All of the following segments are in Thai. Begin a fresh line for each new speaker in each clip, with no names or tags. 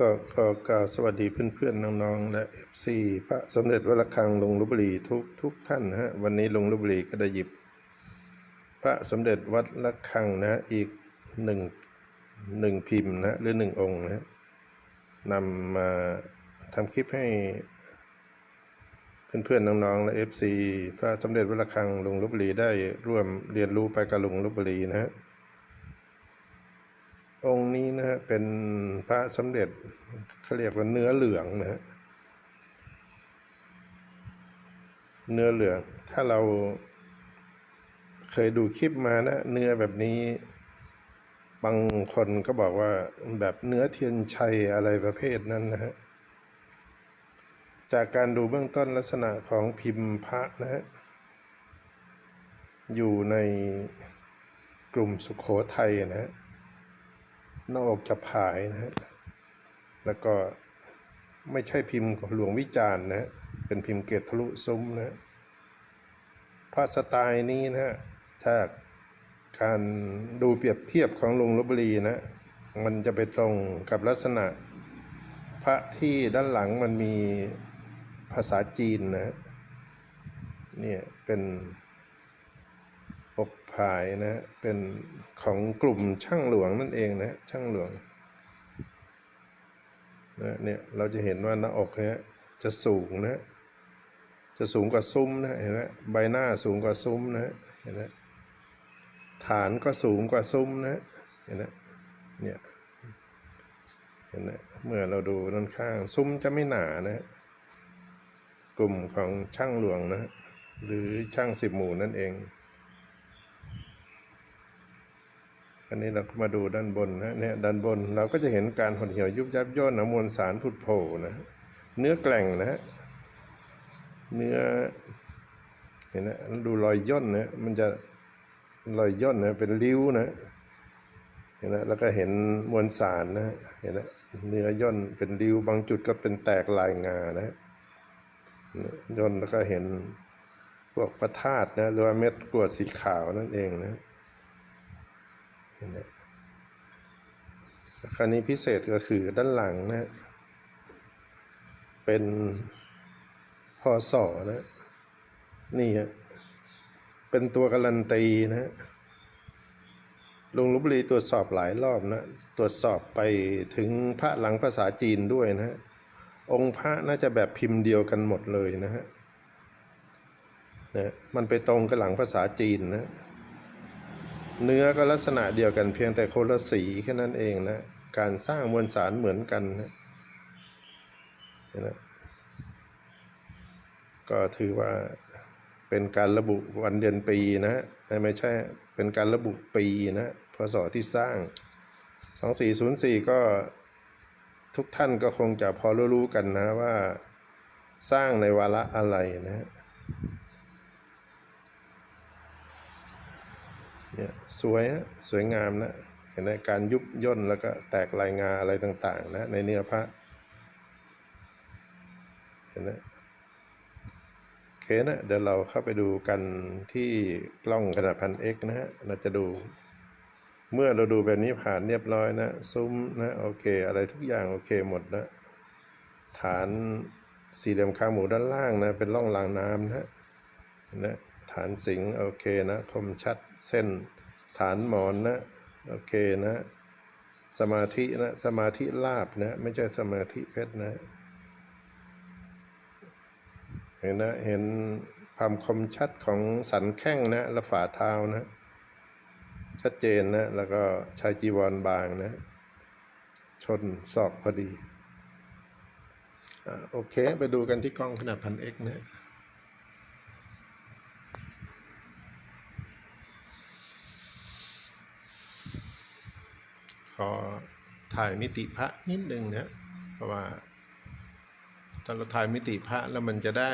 ก็ขอกล่าวสวัสดีเพื่อนๆน้องๆ และ FC พระสมเด็จวัดระฆังลงลพบุรีทุกทุกท่านฮะวันนี้ลงลพบุรีก็ได้หยิบ พระสมเด็จวัดระฆังนะอีกหนึ่งหนึ่งพิมพ์นะหรือหนึ่งองค์นะนำมาทำคลิปให้เพื่อนๆน้องๆและ FC พระสมเด็จวัดระฆังลงลพบุรีได้ร่วมเรียนรู้ไปกับลงลพบุรีนะฮะ องค์นี้นะฮะเป็นพระสมเด็จเขาเรียกว่าเนื้อเหลืองนะฮะเนื้อเหลือง ถ้าเราเคยดูคลิปมานะ เนื้อแบบนี้ บางคนก็บอกว่าแบบเนื้อเทียนชัยอะไรประเภทนั้นนะฮะจากการดูเบื้องต้นลักษณะของพิมพ์พระนะฮะอยู่ในกลุ่มสุขโขทัยนะฮะ หน้าอกจะผายนะฮะ แล้วก็ไม่ใช่พิมพ์หลวงวิจารณ์นะ เป็นพิมพ์เกตทะลุซุ้มนะพระสไตล์นี้นะฮะจากการดูเปรียบเทียบของหลวงลพบุรีนะ มันจะไปตรงกับลักษณะ พระที่ด้านหลังมันมีภาษาจีนนะ เนี่ยเป็น อบผายนะ เป็นของกลุ่มช่างหลวงนั่นเองนะ ช่างหลวงนะเนี่ยเราจะเห็นว่าหน้าอกเนี่ยจะสูงนะ จะสูงกว่าซุ้มนะเห็นไหมใบหน้าสูงกว่าซุ้มนะเห็นไหมฐานก็สูงกว่าซุ้มนะเห็นไหมเนี่ยเห็นไหมเมื่อเราดูด้านข้าง ซุ้มจะไม่หนานะกลุ่มของช่างหลวงนะ หรือช่างสิบหมู่นั่นเอง อันนี้เราก็มาดูด้านบนนะเนี่ยด้านบนเราก็จะเห็นการหดเหี่ยวยุบยับย่นนะมวลสารผุดโผล่นะเนื้อแกร่งนะเนื้อเห็นนะดูรอยย่นนะมันจะรอยย่นนะเป็นริ้วนะเห็นนะแล้วก็เห็นมวลสารนะเห็นนะเนื้อย่นเป็นริ้วบางจุดก็เป็นแตกลายงานะย่นแล้วก็เห็นพวกพระธาตุนะหรือว่าเม็ดกรวดสีขาวนั่นเองนะ นไหมคราวนี้พิเศษก็คือด้านหลังนะ เป็นพอสอนะ นี่ฮะเป็นตัวการันตีนะลุงลพบุรีตรวจสอบหลายรอบนะ ตรวจสอบไปถึงพระหลังภาษาจีนด้วยนะองค์พระน่าจะแบบพิมพ์เดียวกันหมดเลยนะฮะนะมันไปตรงกับหลังภาษาจีนนะ เนื้อก็ลักษณะเดียวกันเพียงแต่คนละสีแค่นั้นเองนะ การสร้างมวลสารเหมือนกันนะนไหมก็ถือว่าเป็นการระบุวันเดือนปีนะไม่ใช่เป็นการระบุปีนะพศที่สร้าง 2404 ก็ทุกท่านก็คงจะพอรู้ๆกันนะว่าสร้างในวาระอะไรนะฮะ เนี่ยสวยฮะสวยงามนะเห็นไหมการยุบย่นแล้วก็แตกลายงาอะไรต่างๆนะในเนื้อพระเห็นไหมโอเคนะเดี๋ยวเราเข้าไปดูกันที่กล้องขนาดพันเอกนะฮะเราจะดูเมื่อเราดูแบบนี้ผ่านเรียบร้อยนะซุ้มนะโอเค อะไรทุกอย่างโอเคหมดนะฐานสี่เหลี่ยมคางหมูด้านล่างนะเป็นร่องรางน้ำนะเห็นไหม ฐานสิงโอเคนะ คมชัดเส้น ฐานหมอนนะ โอเคนะ สมาธินะ สมาธิลาบนะ ไม่ใช่สมาธิเพชรนะ เห็นนะ เห็นความคมชัดของสันแข้งนะ และฝ่าเท้านะ ชัดเจนนะ แล้วก็ชายจีวรบางนะ ชนศอกพอดีอโอเค ไปดูกันที่กล้องขนาดพันเอ็กนะ ขอถ่ายมิติพระนิดนึงนะเพราะว่าตอนเราถ่ายมิติพระแล้วมันจะได้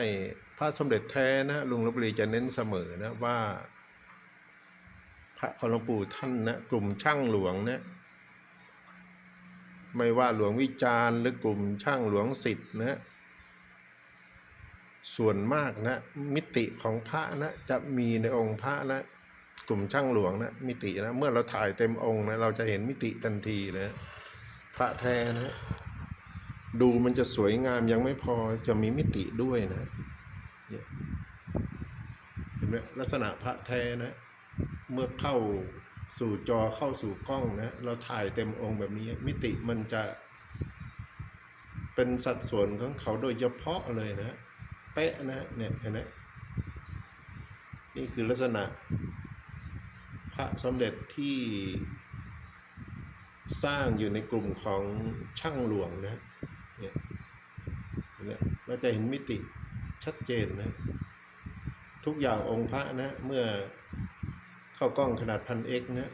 พระสมเด็จแท้นะลุงลบบุรีจะเน้นเสมอนะว่า พระของหลวงปู่ท่านนะกลุ่มช่างหลวงนะไม่ว่าหลวงวิจารณ์หรือกลุ่มช่างหลวงสิทธิ์นะส่วนมากนะมิติของพระนะจะมีในองค์พระนะ กลุ่มช่างหลวงนะมิตินะเมื่อเราถ่ายเต็มองค์นะเราจะเห็นมิติทันทีนะพระแท้นะดูมันจะสวยงามยังไม่พอจะมีมิติด้วยนะเห็นไหมลักษณะพระแท้นะเมื่อเข้าสู่จอเข้าสู่กล้องนะเราถ่ายเต็มองค์แบบนี้ มิติมันจะเป็นสัดส่วนของเขาโดยเฉพาะเลยนะเป๊ะนะเนี่ยเห็นไหมนี่คือลักษณะ ระสมเด็จที่สร้างอยู่ในกลุ่มของช่างหลวงนะเนี่ยเนไหมเราจะเห็นมิติชัดเจนนะ ทุกอย่างองค์พระนะ เมื่อเข้ากล้องขนาดพันเอ็กนะ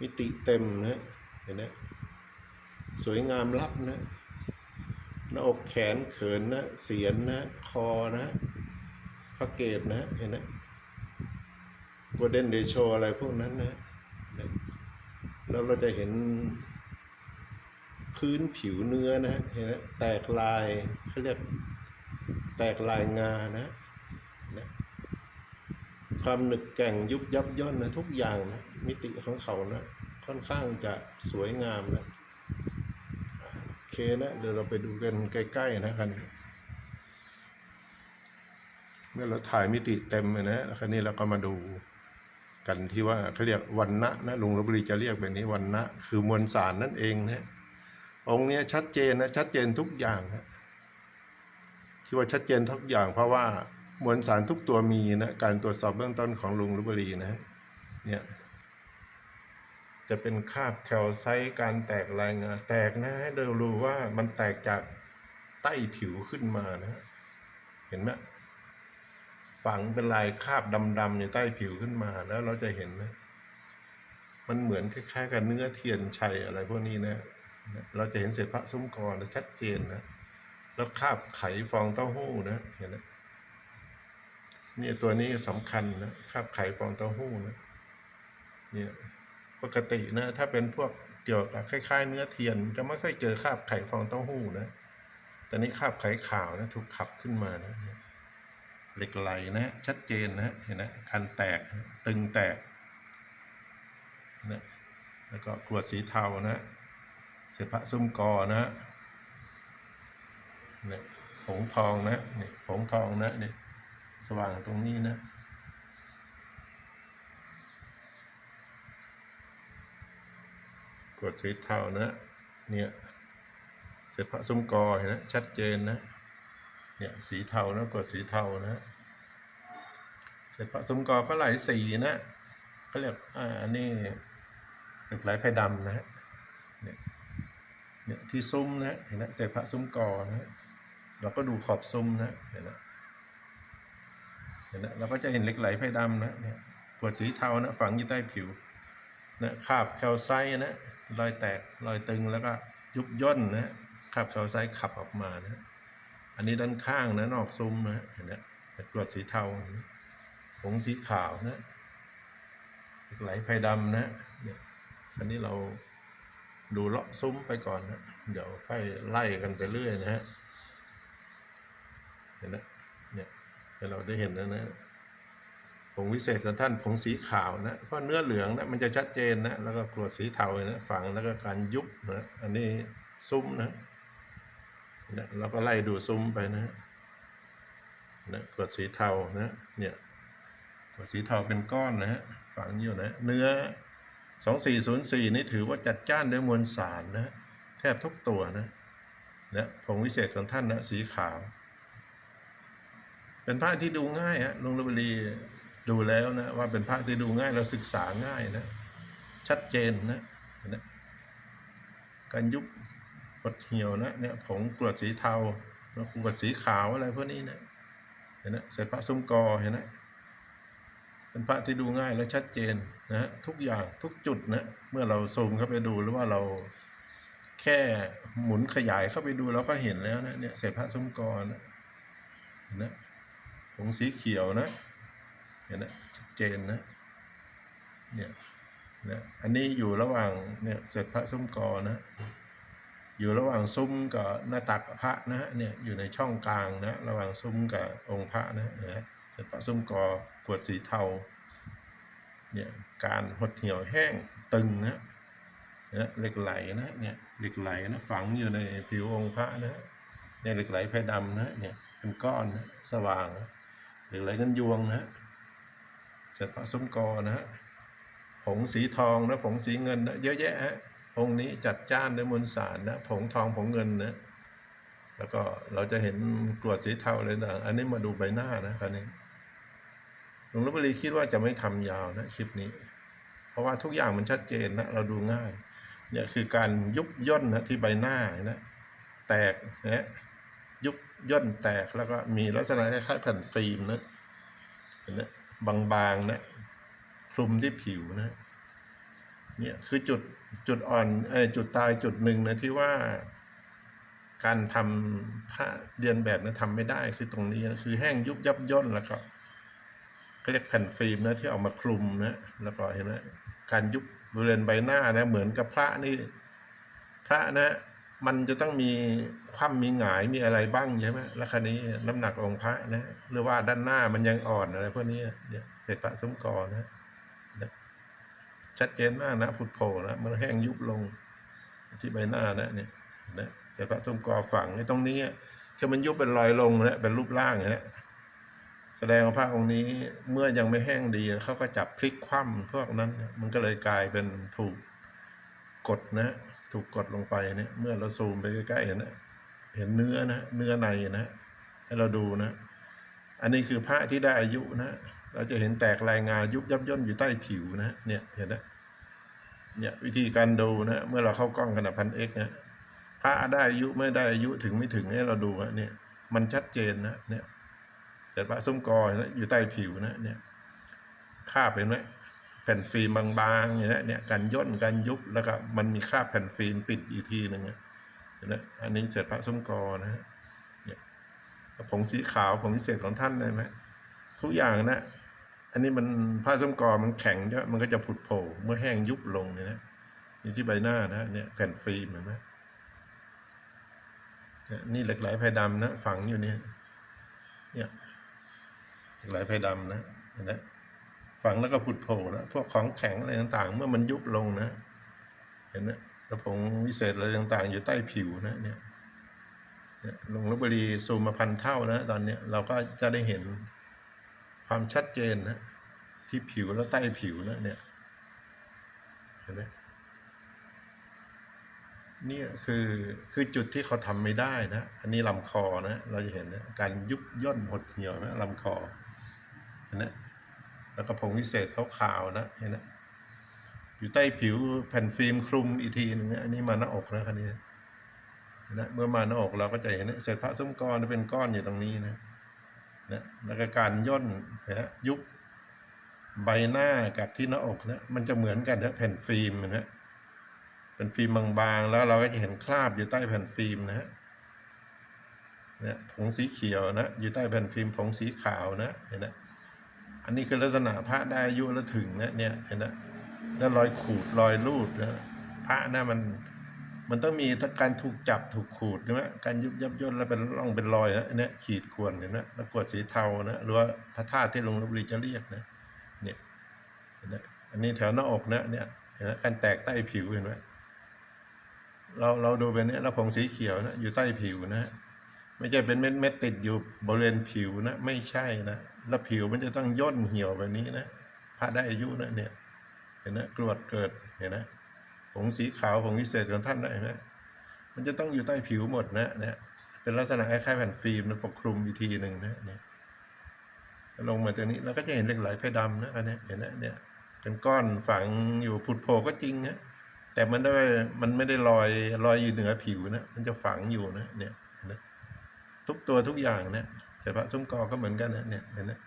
มิติเต็มนะเห็นไหมสวยงามลับนะหน้าอกแขนเขินนะ เสียนนะ คอนะพระเกตนะเห็นไหม โกลเด้นเดโชอะไรพวกนั้นนะแล้วเราจะเห็นพื้นผิวเนื้อนะเห็นไหมแตกลายเขาเรียกแตกลายงานะนะความหนึกแก่งยุบยับย่นนะทุกอย่างนะมิติของเขานะค่อนข้างจะสวยงามนะโอเคนะเดี๋ยวเราไปดูกันใกล้ๆนะคันเมื่อเราถ่ายมิติเต็มเลยนะคราวนี้เราก็มาดู กันที่ว่าเขาเรียกวันนะนะลุงลบบุรีจะเรียกแบบนี้วันนะคือมวลสารนั่นเองนะองค์นี้ชัดเจนนะชัดเจนทุกอย่างนะที่ว่าชัดเจนทุกอย่าง เพราะว่ามวลสารทุกตัวมีนะการตรวจสอบเบื้องต้นของลุงลุบรีนะเนี่ยจะเป็นคาบแคลไซต์การแตกลายงาแตกนะให้เรารู้ว่ามันแตกจากใต้ผิวขึ้นมานะ เห็นไหม ฝังเป็นลายคราบดำๆอยู่ใต้ผิวขึ้นมาแล้วเราจะเห็นนะมันเหมือนคล้ายๆกับเนื้อเทียนชัยอะไรพวกนี้นะ เราจะเห็นเศษพระซุ้มกรชัดเจนนะ แล้วคาบไขฟองเต้าหู้นะเห็นไหมเนี่ยตัวนี้สำคัญนะคาบไขฟองเต้าหู้นะเนี่ยปกตินะถ้าเป็นพวกเกี่ยวกับคล้ายๆ เนื้อเทียนจะไม่ค่อยเจอคาบไขฟองเต้าหู้นะ แต่นี้คาบไขขาวนะถูกขับขึ้นมานะ เหล็กไหลนะชัดเจนนะเห็นไหมคันแตกตึงแตกนะแล้วก็กรวดสีเทานะเสพะซุ้มกอนะเนี่ยผงทองนะเนี่ยผงทองนะเนี่ยสว่างตรงนี้นะกวดสีเทานะเนี่ยเสพะซุ้มกอเห็นนะชัดเจนนะ เนี่ยสีเทานะกดสีเทานะเสพะซุ้มกอก็หลสีนะเขาเรียกอ่าอันนี้เหล็กไหลไพดำนะฮะเนี่ยเนี่ยที่ซุ้มนะเห็นนะเสพะซุ้มกอนะเราก็ดูขอบซุ้มนะเห็นนะเห็นนะเราก็จะเห็นเหล็กไหลไพดำนะเนี่ยกวดสีเทานะฝังอยู่ใต้ผิวนะคาบแคลไซนะรอยแตกรอยตึงแล้วก็ยุบย่นนะคาบแคลไซขับออกมานะ อันนี้ด้านข้างนะนอกซุ้มนะเห็นนะกรวดสีเทาผงสีขาวนะเหล็กไหลไพดำนะเนี่ยคันนี้เราดูเลาะซุ้มไปก่อนนะ เดี๋ยวค่อยไล่กันไปเรื่อยนะฮะ เห็นนะเนี่ยให้เราได้เห็นแล้วนะผงวิเศษของท่านผงสีขาวนะเพราะเนื้อเหลืองนะมันจะชัดเจนนะ แล้วก็กรวดสีเทานะฝังแล้วก็การยุบนะ อันนี้ซุ้มนะ นะเราก็ไล่ดูซุ้มไปนะนะกรดสีเทานะเนี่ยกรดสีเทาเป็นก้อนนะฮะฝังอยู่นะเนื้อสองสี่ศูนย์สี่นี่ถือว่าจัดจ้านด้วยมวลสารนะแทบทุกตัวนะนะผงวิเศษของท่านนะสีขาว เป็นพระที่ดูง่ายฮะลุงลบบุรีดูแล้วนะว่าเป็นพระที่ดูง่ายเราศึกษาง่ายนะ ชัดเจนนะนะการยุบ ดเหี่ยวนะเนี่ยผงกรวดสีเทาแล้วกรวดสีขาวอะไรพวกนี้นะเห็นนะใส่พระซุ้มกอเห็นนะเป็นพระที่ดูง่ายและชัดเจนนะฮะทุกอย่างทุกจุดนะเมื่อเราซูมเข้าไปดูหรือว่าเราแค่หมุนขยายเข้าไปดูเราก็เห็นแล้วนะเนี่ยเศษพระซุ้มกอนะเห็นนะผงสีเขียวนะเห็นนะชัดเจนนะเนี่ยนะอันนี้อยู่ระหว่างเนี่ยเศษพระซุ้มกอนะ อยู่ระหว่างซุ้มกับหน้าตักพระนะฮะเนี่ยอยู่ในช่องกลางนะระหว่างซุ้มกับองค์พระนะนะเศษพระซุ้มกอกวดสีเทาเนี่ยการหดเหี่ยวแห้งตึงนะนะเหล็กไหลนะเนี่ยเหล็กไหลนะฝังอยู่ในผิวองค์พระนะเนี่ยเหล็กไหลไพดำนะเนี่ยเป็นก้อนนะสว่างนะเหล็กไหลกันยวงนะเสร็จพระสมกอนะผงสีทองนะผงสีเงินนะเยอะแยะฮะ องค์นี้จัดจ้านด้วยมวลสารนะผงทองผงเงินนะแล้วก็เราจะเห็นกรวดสีเทาอะไรต่างอันนี้มาดูใบหน้านะคราวนี้หลวงลบุรีคิดว่าจะไม่ทำยาวนะคลิปนี้ เพราะว่าทุกอย่างมันชัดเจนนะเราดูง่ายเนี่ยคือการยุบย่นนะที่ใบหน้านะแตกนะยุบย่นแตกแล้วก็มีลักษณะคล้ายๆแผ่นฟิล์มนะเห็นไหมบางๆนะคลุมที่ผิวนะเนี่ยคือจุด จุดอ่อนเออจุดตายจุดหนึ่งนะที่ว่า การทำผ้าเรียนแบบนะทำไม่ได้คือตรงนี้นะคือแห้งยุบยับย่นแล้วก็เขาเรียกแผ่นฟิล์มนะที่เอามาคลุมนะแล้วก็เห็นไหมการยุบบริเวณใบหน้านะเหมือนกับพระนี่พระนะ มันจะต้องมีคว่ำมีหงายมีอะไรบ้างใช่ไหมแล้วคันนี้น้ำหนักองค์พระนะหรือว่าด้านหน้ามันยังอ่อนอะไรพวกนี้เนี่ยเศษพระสมกรนะ ชัดเจนมากนะพุทโธนะมันแห้งยุบลงที่ใบหน้านะเนี่ยนะเศษพระสมกรฝังในตรงนี้ที่มันยุบเป็นรอยลงนะเป็นรูปร่างนะแสดงว่าพระองค์นี้เมื่อยังไม่แห้งดีเขาก็จับพลิกคว่ำพวกนั้น มันก็เลยกลายเป็นถูกกดนะ ถูกกดลงไปเนี่ยเมื่อเราซูมไปใกล้ๆเห็นนะเห็นเนื้อนะเนื้อในนะให้เราดูนะ อันนี้คือพระที่ได้อายุนะ เราจะเห็นแตกลายงายุบยับย่นอยู่ใต้ผิวนะเนี่ยเห็นนะเนี่ยวิธีการดูนะเมื่อเราเข้ากล้องขนาดพันเอ็กนะพระได้อายุไม่ได้อายุถึงไม่ถึงให้เราดูนะเนี่ยมันชัดเจนนะเนี่ยเสร็จพระส้มกอนะอยู่ใต้ผิวนะเนี่ยคาบเห็นไหมแผ่นฟิล์มบางๆอย่างนี้เนี่ยการย่นการยุบแล้วก็มันมีคราบแผ่นฟิล์มปิดอีกทีหนึ่งนะเห็นไหมอันนี้เสร็จพระส้มกอนะฮะเนี่ยผงสีขาวผงพิเศษของท่านได้ไหมทุกอย่างนะ อันนี้มันผ้าส้มกอมันแข็งมันก็จะผุดโผล่เมื่อแห้งยุบลงเนี่ยนะนี่ที่ใบหน้านะเนี่ยแผ่นฟิล์มเห็นไหมนี่ยนี่เหล็กไหลไพดำนะฝังอยู่เนี่ยเนี่ยเหล็กไหลไพดำนะเห็นไหมฝังแล้วก็ผุดโผล่นะพวกของแข็งอะไรต่างๆ เมื่อมันยุบลงนะเห็นไหมกระผงวิเศษอะไรต่างๆ อยู่ใต้ผิวนะเนี่ยเนี่ยลงลบบุรีซูมมาพันเท่านะตอนเนี้ยเราก็จะได้เห็น ความชัดเจนนะที่ผิวแล้วใต้ผิวนะเนี่ยเห็นไหมเนี่ยคือคือจุดที่เขาทำไม่ได้นะ อันนี้ลำคอนะ เราจะเห็นนะการยุบย่นหดเหี่ยวนะลำคอเห็นไหมแล้วก็ผงวิเศษขาวๆนะเห็นไหมอยู่ใต้ผิวแผ่นฟิล์มคลุมอีกทีหนึ่งนะอันนี้มาหน้าอกนะคันนี้นไหมเมื่อมาหน้าอกเราก็จะเห็นนะเศษพระส้มกรเป็นก้อนอยู่ตรงนี้นะ นะแล้วก็การย่นนะยุบใบหน้ากับที่หน้าอกนะมันจะเหมือนกันนะแผ่นฟิล์มนะเป็นฟิล์มบางๆ แล้วเราก็จะเห็นคราบอยู่ใต้แผ่นฟิล์มนะฮะเนี่ยผงสีเขียวนะอยู่ใต้แผ่นฟิล์มผงสีขาวนะเห็นนะอันนี้คือลักษณะพระได้อายุแล้วถึงนะเนี่ยเห็นนะแล้วรอยขูดรอยรูดนะพระนะมัน มันต้องมีการถูกจับถูกขูดใช่ไหมการยุบยับย่นแล้วเป็นร่องเป็นรอยนะเนี่ยขีดข่วนเห็นไหมแล้วกวดสีเทานะหรือว่าพระธาตุที่ลงลบุรีจะเรียกนะเนี่ยนไหมอันนี้แถวหน้าอกนะเนี่ยเห็นไหมการแตกใต้ผิวเห็นไหมเราเราดูเป็นเนี่ยแล้วผงสีเขียวนะอยู่ใต้ผิวนะไม่ใช่เป็นเม็ดเม็ดติดอยู่บริเวณผิวนะไม่ใช่นะแล้วผิวมันจะต้องย่นเหี่ยวแบบนี้นะพระได้อายุนะเนี่ยเห็นนะกรวดเกิดเห็นนะ ผงสีขาวผงวิเศษของท่านนะเห็นไหมมันจะต้องอยู่ใต้ผิวหมดนะเนี่ยเป็นลักษณะคล้ายๆแผ่นฟิล์มนะปกคลุมอีกทีหนึ่งนะเนี่ยลงมาตัวนี้เราก็จะเห็นเหล็กไหลเพดำนะอันนี้เห็นนะเนี่ยเป็นก้อนฝังอยู่ผุดโผล่ก็จริงนะแต่มันได้มันไม่ได้ลอยลอยอยู่เหนือผิวนะมันจะฝังอยู่นะเนี่ยนะทุกตัวทุกอย่างนะเสพระซุ้มกอก็เหมือนกันนะเนี่ยเห็นนะ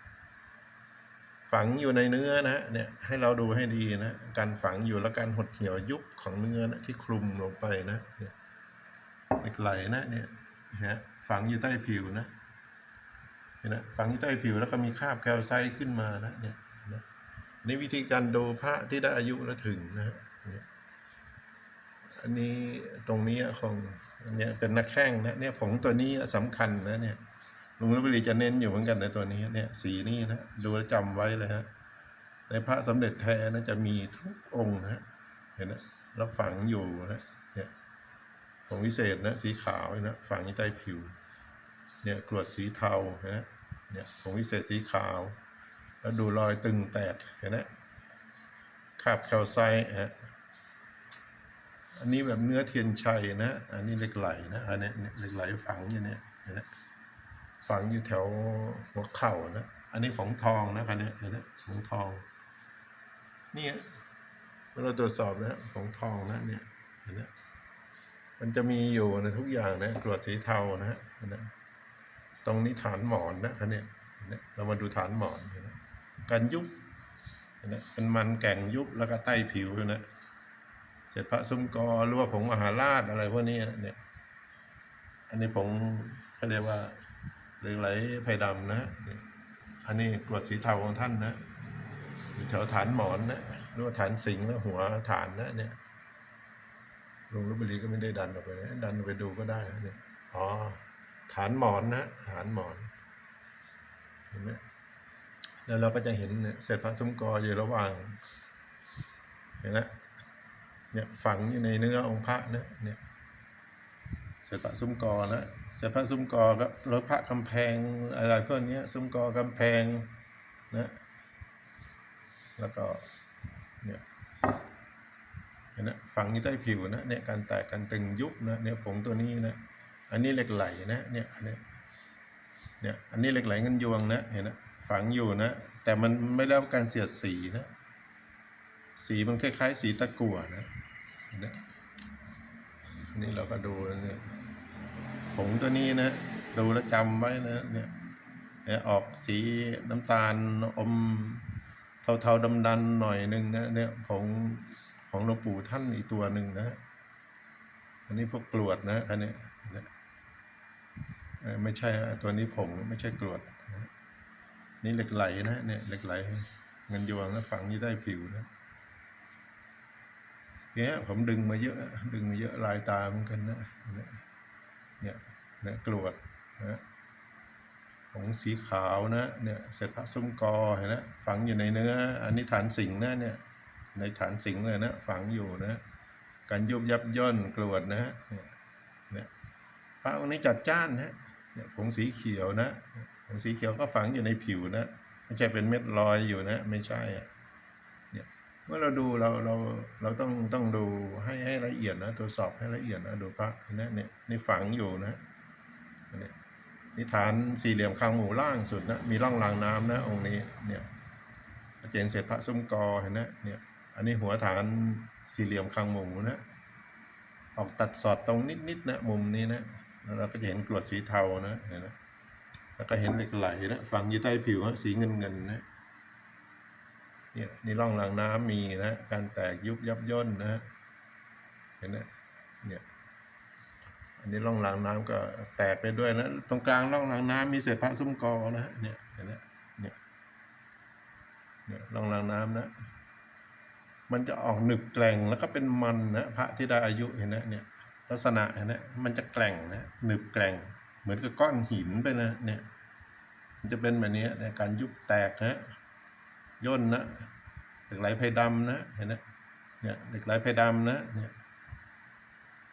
ฝังอยู่ในเนื้อนะเนี่ยให้เราดูให้ดีนะการฝังอยู่แล้วการหดเหี่ยวยุบของเนื้อนะที่คลุมลงไปนะเนี่ยเหล็กไหลนะเนี่ยฮะฝังอยู่ใต้ผิวนะเห็นนะฝังอยู่ใต้ผิวแล้วก็มีคราบแคลไซต์ขึ้นมานะเนี่ยนะนี่วิธีการดูพระที่ได้อายุแล้วถึงนะฮะเนี่ยอันนี้ตรงนี้ของอันเนี้ยเป็นนักแข่งนะเนี่ยผงตัวนี้สำคัญนะเนี่ย ลุงลพบุรีจะเน้นอยู่เหมือนกันในตัวนี้เนี่ยสีนี้นะดูแลวจำไว้เลยฮะในพระสมเด็จแท้นะจะมีทุกองค์นะเห็นไหมแล้วฝังอยู่นะเนี่ยผงวิเศษนะสีขาวนะฝังอยู่ใต้ผิว เนี่ยกรวดสีเทาเห็นไหมเนี่ยผงวิเศษสีขาว แล้วดูรอยตึงแตกเห็นไหมคาบแคลไซฮะอันนี้แบบเนื้อเทียนชัยนะ อันนี้เหล็กไหลนะอันนี้เหล็กไหลฝังอยู่เนี่ยเห็นไหม ฝังอยู่แถวหัวเข่านะ อันนี้ผงทองนะคันนี้เห็นไหมผงทอง นี่เราตรวจสอบนะผงทองนะเนี่ยเห็นไหมมันจะมีอยู่ในทุกอย่างนะกรวดสีเทานะเห็นไหมตรงนี้ฐานหมอนนะครับเนี่ยเรามาดูฐานหมอนนไหมการยุบนไหมเป็นมันแก่งยุบแล้วก็ใต้ผิวเห็นะเสร็จพระซุ้มกอหรือว่าผงมหาราชอะไรพวกนี้เนี่ย อันนี้ผงเขาเรียกว่า เหลือไหลไผ่ดำนะอันนี้กรวดสีเทาของท่านนะอยู่แถวฐานหมอนนะหรือว่าฐานสิงห์นะหัวฐานนะเนี่ยลุงลพบุรีก็ไม่ได้ดันออกไปนะดันไปดูก็ได้นะเนี่ยอ๋อฐานหมอนนะฐานหมอนเห็นไหมแล้วเราก็จะเห็นเนี่ยเศษพระซุ้มกออยู่ระหว่าง เห็นไหมเนี่ยฝังอยู่ในเนื้อองค์พระนะเนี่ย ศษพระซุ้มกอนะเศษพระซุ้มกอก็รถพระกำแพงอะไรพวกนี้ยซุ้มกอกำแพงนะแล้วก็เนี่ยเห็นไหมฝังอยู่ใต้ผิวนะเนี่ยการแตกการตึงยุบนะเนี่ยผงตัวนี้นะอันนี้เหล็กไหลนะเนี่ยอันนี้เนี่ยอันนี้เหล็กไหลเงินยวงนะเห็นนะฝังอยู่นะ แต่มันไม่ได้การเสียดสีนะ สีมันคล้ายๆ สีตะกั่วนะเห็นนะอันนี้เราก็ดูนะเนี่ย งตัวนี้นะดูแลวจำไว้นะเนี่ยออกสีน้ำตาลอมเทาๆดำๆหน่อยหนึ่งนะเนี่ยผงของหลวงปู่ท่านอีกตัวหนึ่งนะ อันนี้พวกกรวดนะอันนี้นไม่ใช่ตัวนี้ผงไม่ใช่กรวดนี่เหล็กไหลนะเนี่ยเหล็กไหลเงินยวงแล้วฝังอยู่ใต้ผิวนะเนี่ยผมดึงมาเยอะ ดึงมาเยอะลายตาเหมือนกันนะเนี่ย นี่ยเนี่ยกรวดนะผงสีขาวนะเนี่ยเศษพระซุ้มกอเห็นไหมฝังอยู่ในเนื้อ อันนี้ฐานสิงห์นะเนี่ยในฐานสิงห์เลยนะฝังอยู่นะการยุบยับย่นกรวดนะฮะเนี่ยพระองค์นี้จัดจ้านนะเนี่ยผงสีเขียวนะผงสีเขียวก็ฝังอยู่ในผิวนะไม่ใช่เป็นเม็ดลอยอยู่นะ ไม่ใช่อะเนี่ยเมื่อเราดูเราเราเราต้องต้องดูให้ให้ละเอียดนะตรวจสอบให้ละเอียดนะดูพระนะเนี่ยนี่ฝังอยู่นะ ฐานสี่เหลี่ยมคางหมูล่างสุดนะมีร่องรางน้ำนะองค์นี้เนี่ยเจนเสร็จพระซุ้มกอเห็นนะเนี่ยอันนี้หัวฐานสี่เหลี่ยมคางหมูนะออกตัดสอดตรงนิดๆนะมุมนี้นะแล้วเราก็จะเห็นกรวดสีเทานะเห็นไหมแล้วก็เห็นเหล็กไหลนะฝังอยู่ใต้ผิวฮะสีเงินเงินนะเนี่ยนี่ร่องรางน้ำมีนะการแตกยุบยับย่นนะเห็นไหมเนี่ย อันนี้ร่องรางน้ำก็แตกไปด้วยนะ ตรงกลางร่องรางน้ำมีเศษพระซุ้มกอนะเนี่ยเห็นไหมเนี่ยเนี่ยร่องรางน้ำนะ มันจะออกหนึบแกร่งแล้วก็เป็นมันนะพระที่ได้อายุเห็นนะเนี่ย ลักษณะเห็นนะมันจะแกร่งนะหนึบแกร่ง เหมือนกับก้อนหินไปนะเนี่ยมันจะเป็นแบบนี้ในการยุบแตกนะย่นนะเหล็กไหลไพดำนะเห็นนะเนี่ยเหล็กไหลไพดำนะเนี่ย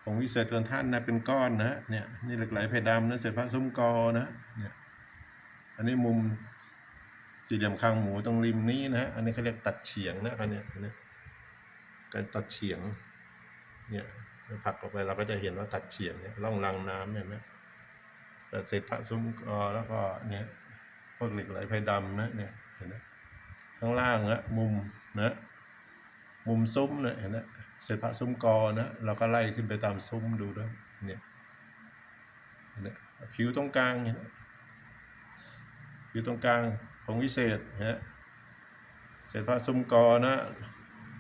ของวิเศษเกินท่านนะเป็นก้อนนะเนี่ยนี่เหล็กไหลไพดำนะเศษพระซุ้มกอนะเนี่ยอันนี้มุมสี่เหลี่ยมคางหมูตรงริมนี้นะ อันนี้เขาเรียกตัดเฉียงนะอันเนี้ยอันเนี้ยการตัดเฉียง เนี่ยผักออกไปเราก็จะเห็นว่าตัดเฉียงเนี่ยร่องรางน้ำเห็นไหมแต่เศษพระซุ้มกอแล้วก็เนี่ยพวกเหล็กไหลไพดำนะเนี่ยเห็นไหมข้างล่างนะมุมนะมุมซุ้มนะเห็นไหม เศษพระซุ้มกอนะเราก็ไล่ขึ้นไปตามซุ้มดูด้วยเนี่ยเนไหมผิวตรงกลางเนไหมผิวตรงกลางของวิเศษนะเศษพระซุ้มกอนะ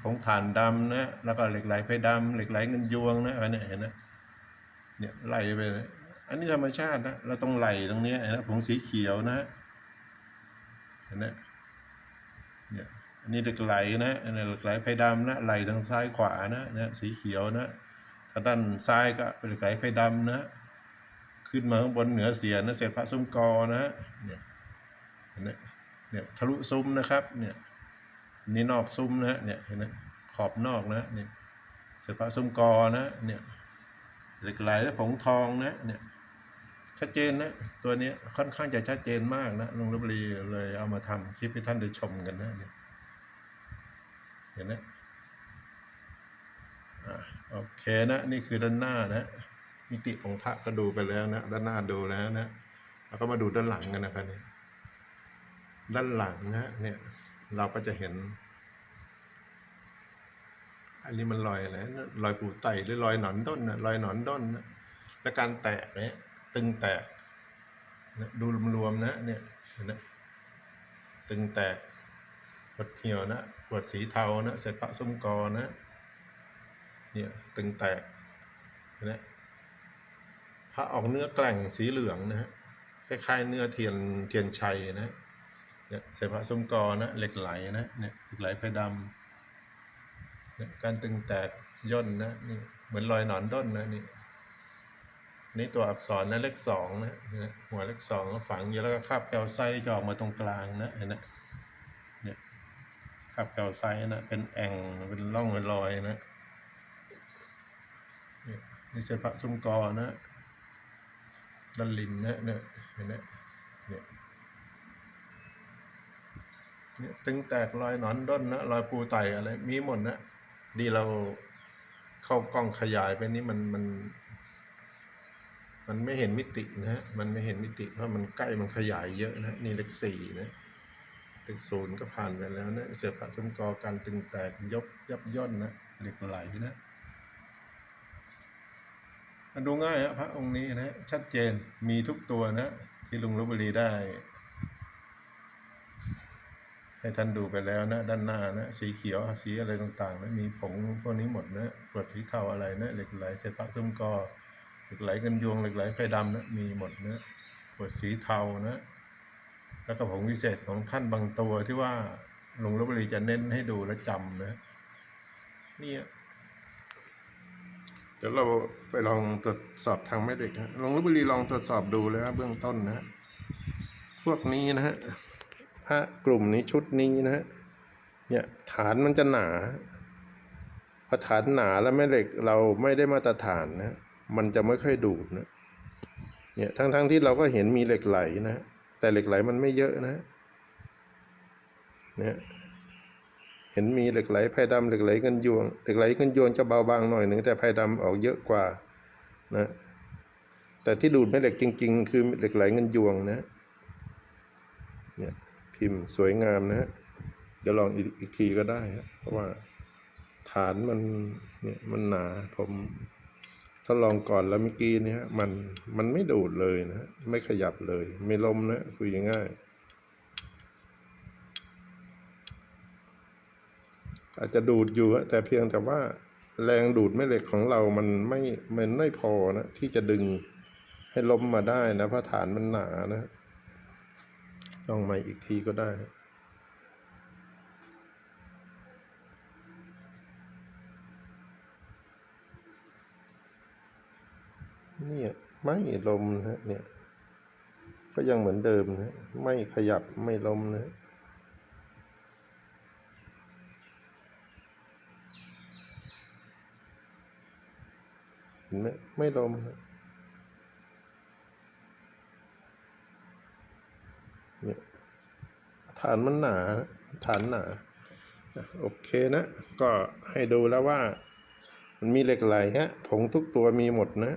ของฐานดำนะแล้วก็เหล็กไหลไพดำเหล็กไหลเงินยวงนะอันเนี้ยเห็นนะเนี่ยไล่ไปเลยอันนี้ธรรมชาตินะเราต้องไหลตรงนี้นะผงสีเขียวนะเห็นนะเนี่เหล็กไหลนะนนี้เหล็กไหลไพดำนะไหลทางซ้ายขวานะเนี่ยสีเขียวนะถ้าด้านซ้ายก็เป็นเหล็กไหลไพดำนะขึ้นมาข้างบนเหนือเสียนะเศษพระซุ้มกอนะเนี่ยเห็นไหมเนี่ยทะลุซุ้มนะครับเนี่ยนี่นอกซุ้มนะเนี่ยเห็นไหมขอบนอกนะเนี่ยเสร็จพระสมกอนะเนี่ยเหล็กไหลและผงทองนะเนี่ยชัดเจนนะตัวนี้ค่อนข้างจะชัดเจนมากนะลุงลบบุรีเลยเอามาทำคลิปให้ท่านได้ชมกันนะเนี่ย เห็นนะอะโอเคนะนี่คือด้านหน้านะมิติของพระก็ดูไปแล้วนะด้านหน้าดูแล้วนะแล้วก็มาดูด้านหลังกันนะครับเนี่ยด้านหลังนะเนี่ยเราก็จะเห็น อันนี้มันรอยอะไรนะรอยปูไตหรือรอยหนอนด้นนะรอยหนอนด้นนะและการแตกเนี่ยตึงแตกนะดูรวมๆนะเนี่ยเห็นนะตึงแตกปดเหี่ยวนะ ปวดสีเทานะเสร็จปะส้มกอนะ เนี่ยตึงแตกนไหมพระออกเนื้อแกล่งสีเหลืองนะฮะคล้ายๆเนื้อเทียนเทียนชัยนะเนี่ยเสพะส้มกอนะเหล็กไหลนะเนี่ยเหล็กไหลไฟดำเนี่ยการตึงแตกย่นนะนี่เหมือนรอยหนอนด้นนะนี่นี่ตัวอักษรนะเลขสองนะหัวเลขสองก็ฝังอยู่แล้วก็คาบแคลไซจะออกมาตรงกลางนะเห็นไหม คาบแคลไซต์นะ เป็นแอ่ง เป็นร่องเป็นรอยนะนี่เสพะซุมกอนะด้านริมนะเนี่ยเห็นไหมเนี่ยเนี่ยตึงแตกรอยหนอนด้นนะรอยปูไตอะไร มีหมดนะดีเราเข้ากล้องขยายไปนี่มันมัน มันไม่เห็นมิตินะฮะมันไม่เห็นมิติเพราะมันใกล้มันขยายเยอะนะนี่เลขสี่นะ เลขศูนย์ก็ผ่านไปแล้วนะเสียบสมกอการตึงแตกยบยับย่นนะเหล็กไหลนะมันดูง่ายฮะพระองค์นี้นะชัดเจนมีทุกตัวนะที่ลุงลบบุรีได้ ให้ท่านดูไปแล้วนะ ด้านหน้านะสีเขียวสีอะไรต่างๆนะมีผงพวกนี้หมดนะกรดสีเทาอะไรนะเหล็กไหลเศษพระซุ้มกอเหล็กไหลกันยวงเหล็กไหลไฟดำนะมีหมดนะกรดสีเทานะ แล้วก็ผงวิเศษของท่านบางตัวที่ว่าหลวงลบบุรีจะเน้นให้ดูและจำนะเนี่ยเดี๋ยวเราไปลองตรวจสอบทางแม่เหล็กนะหลวงลบบุรีลองตรวจสอบดูแล้วเบื้องต้นนะ พวกนี้นะฮะพระกลุ่มนี้ชุดนี้นะฮะเนี่ยฐานมันจะหนาพอฐานหนาแล้วแม่เหล็กเราไม่ได้มาตรฐานนะ มันจะไม่ค่อยดูดนะ เนี่ยทั้งๆทที่เราก็เห็นมีเหล็กไหลนะ แต่เหล็กไหลมันไม่เยอะนะเนี่ยเห็นมีเหล็กไหลไผ่ดำเหล็กไหลเงินยวงเหล็กไหลเงินยวงจะเบาบางหน่อยหนึ่งแต่ไผ่ดำออกเยอะกว่านะแต่ที่ดูดแม่เหล็กจริง ๆ คือเหล็กไหลเงินยวงนะเนี่ยพิมพ์สวยงามนะฮะเดี๋ยวลองอีกอีกทีก็ได้ เพราะว่าฐานมันเนี่ยมันหนาผม ถ้าลองก่อนแล้วเมื่อกี้เนี่ยมันมันไม่ดูดเลยนะ ไม่ขยับเลย ไม่ล้มนะคุยง่ายอาจจะดูดอยู่แต่เพียงแต่ว่าแรงดูดแม่เหล็กของเรามันไม่มันไม่พอนะที่จะดึงให้ล้มมาได้นะเพราะฐานมันหนานะลองใหม่อีกทีก็ได้ เนี่ยไม่ลมนะเนี่ย ก็ยังเหมือนเดิมนะไม่ขยับไม่ลมนะเห็นไหมไม่ลมนะเนี่ยฐานมันหนาฐานหนาโอเคนะ ก็ให้ดูแล้วว่า มันมีเหล็กไหลฮะผงทุกตัวมีหมดนะ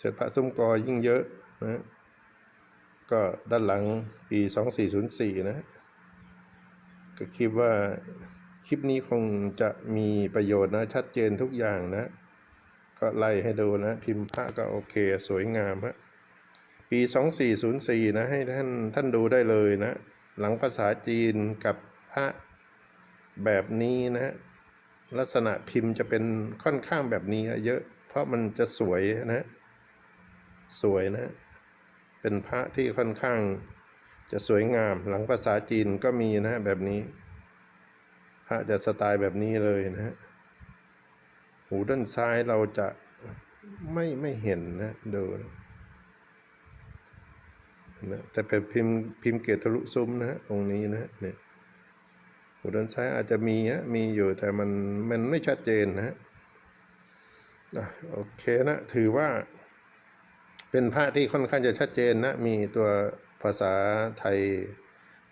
เศษพระซุ้มกอยิ่งเยอะนะก็ด้านหลังปี 2404 นะ ก็คิดว่าคลิปนี้คงจะมีประโยชน์นะ ชัดเจนทุกอย่างนะ ก็ไล่ให้ดูนะ พิมพ์พระก็โอเค สวยงามฮะปี 2404 นะ ให้ท่านท่านดูได้เลยนะ หลังภาษาจีนกับพระแบบนี้นะ ลักษณะพิมพ์จะเป็นค่อนข้างแบบนี้เยอะ เพราะมันจะสวยนะ สวยนะ เป็นพระที่ค่อนข้างจะสวยงาม หลังภาษาจีนก็มีนะแบบนี้ พระจะสไตล์แบบนี้เลยนะฮะหูด้านซ้ายเราจะไม่ไม่เห็นนะดูนะนะแต่เป็นพิมพ์พิมพ์เกตทะลุซุ้มนะฮะองนี้นะเนี่ยหูด้านซ้ายอาจจะมีฮะมีอยู่แต่มันมันไม่ชัดเจนนะฮะโอเคนะ ถือว่า เป็นพระที่ค่อนข้างจะชัดเจนนะ มีตัวภาษาไทย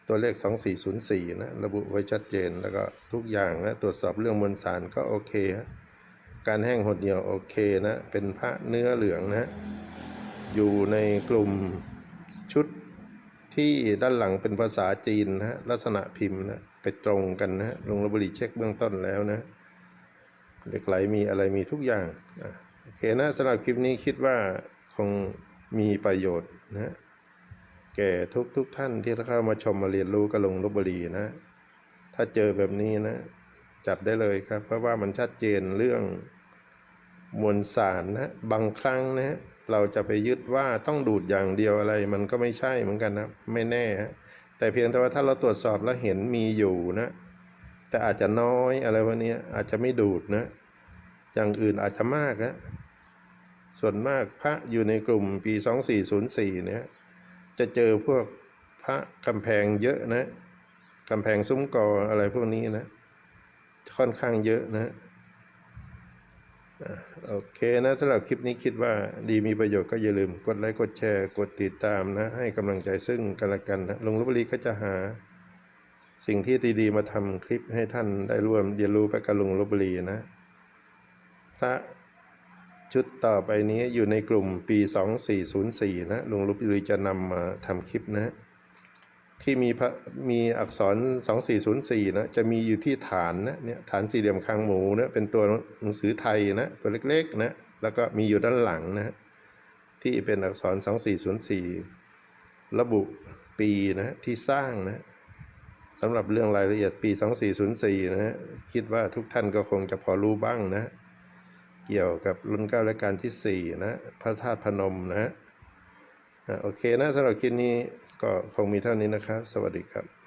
ตัวเลข 2404 นะ ระบุไว้ชัดเจนแล้วก็ทุกอย่างนะ ตรวจสอบเรื่องมวลสารก็โอเคฮะการแห้งหดเหี่ยวโอเคนะ เป็นพระเนื้อเหลืองนะ อยู่ในกลุ่มชุดที่ด้านหลังเป็นภาษาจีนนะฮะลักษณะพิมพ์นะไปตรงกันนะลงระบุรีเช็คเบื้องต้นแล้วนะเหล็กไหลมีอะไรมีทุกอย่างอะโอเคนะสำหรับคลิปนี้คิดว่า คงมีประโยชน์นะแก่ทุกทุกท่านที่เข้ามาชมมาเรียนรู้กับลงลบบุรีนะ ถ้าเจอแบบนี้นะ จับได้เลยครับ เพราะว่ามันชัดเจนเรื่องมวลสารนะบางครั้งนะฮะเราจะไปยึดว่าต้องดูดอย่างเดียวอะไร มันก็ไม่ใช่เหมือนกันนะไม่แน่ฮะแต่เพียงแต่ว่าถ้าเราตรวจสอบแล้วเห็นมีอยู่นะ แต่อาจจะน้อยอะไรวะเนี้ยอาจจะไม่ดูดนะอย่างอื่นอาจจะมากนะ ส่วนมากพระอยู่ในกลุ่มปี 2404 เนี่ยจะเจอพวกพระกำแพงเยอะนะกำแพงซุ้มกออะไรพวกนี้นะ ค่อนข้างเยอะนะโอเคนะสำหรับคลิปนี้คิดว่าดีมีประโยชน์ก็อย่าลืม กดไลค์กดแชร์ กดติดตามนะ ให้กำลังใจซึ่งกันและกันนะลงลบบุรีก็จะหา สิ่งที่ดีๆ มาทำคลิปให้ท่านได้ร่วมเรียนรู้ไปกับลุงลบบุรีนะพระ ชุดต่อไปนี้อยู่ในกลุ่มปี 2404 นะลุงลบบุรีจะนำมาทำคลิปนะ ที่มีพมีอักษร 2404 นะ จะมีอยู่ที่ฐานนะเนี่ยฐานสี่เหลี่ยมคางหมูนะเป็นตัวหนังสือไทยนะ ตัวเล็กๆนะ แล้วก็มีอยู่ด้านหลังนะ ที่เป็นอักษร 2404 ระบุปีนะที่สร้างนะสำหรับเรื่องรายละเอียดปี 2404 นะคิดว่าทุกท่านก็คงจะพอรู้บ้างนะ เกี่ยวกับรุ่นเก้าและการที่ 4 นะพระธาตุพนมนะฮะโอเคนะสำหรับคลิปนี้ก็คงมีเท่านี้นะครับ สวัสดีครับ